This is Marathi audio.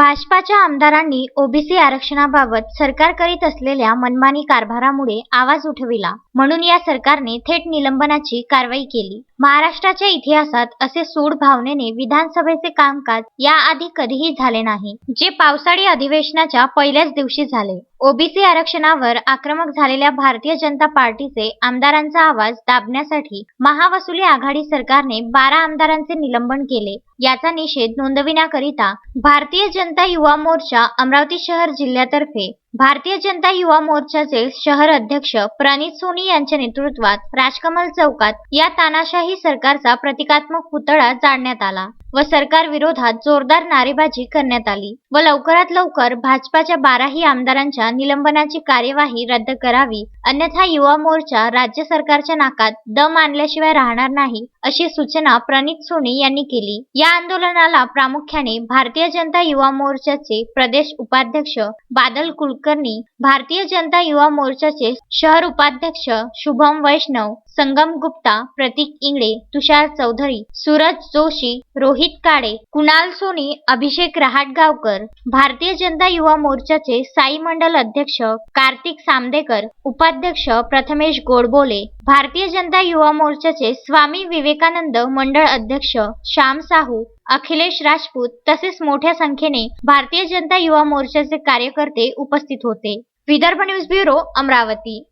भाजपाच्या आमदारांनी ओबीसी आरक्षणाबाबत सरकार करीत असलेल्या मनमानी कारभारामुळे आवाज उठविला. म्हणून या सरकारने थेट निलंबनाची कारवाई केली. महाराष्ट्राच्या इतिहासात असे सूड भावनेने विधानसभेचे कामकाज याआधी कधीही झाले नाही जे पावसाळी अधिवेशनाच्या पहिल्याच दिवशी झाले. ओबीसी आरक्षणावर आक्रमक झालेल्या भारतीय जनता पार्टीचे आमदारांचा आवाज दाबण्यासाठी महावसुली आघाडी सरकारने बारा आमदारांचे निलंबन केले. याचा निषेध नोंदविण्याकरिता भारतीय जनता युवा मोर्चा अमरावती शहर जिल्ह्यातर्फे भारतीय जनता युवा मोर्चाचे शहर अध्यक्ष प्रणित सोनी यांच्या नेतृत्वात राजकमल चौकात या तानाशाही सरकारचा प्रतिकात्मक पुतळा जाळण्यात आला. व सरकार विरोधात जोरदार नारेबाजी करण्यात आली. व लवकरात लवकर भाजपाच्या बाराही आमदारांच्या निलंबनाची कार्यवाही रद्द करावी. अन्यथा युवा मोर्चा राज्य सरकारच्या नाकात दम आणल्याशिवाय राहणार नाही अशी सूचना प्रणित सोनी यांनी केली. या आंदोलनाला प्रामुख्याने भारतीय जनता युवा मोर्चाचे प्रदेश उपाध्यक्ष बादल कुलकर्णी भारतीय जनता युवा मोर्चाचे शहर उपाध्यक्ष शुभम वैष्णव संगम गुप्ता प्रतीक इंगळे तुषार चौधरी सूरज जोशी रोहित काळे कुणाल सोनी अभिषेक रहाटगावकर भारतीय जनता युवा मोर्चाचे साई मंडल अध्यक्ष कार्तिक सामदेकर उपाध्यक्ष प्रथमेश गोडबोले भारतीय जनता युवा मोर्चाचे स्वामी विवेकानंद मंडळ अध्यक्ष श्याम साहू अखिलेश राजपूत तसेच मोठ्या संख्येने भारतीय जनता युवा मोर्चाचे कार्यकर्ते उपस्थित होते. Vidarbha news bureau Amravati.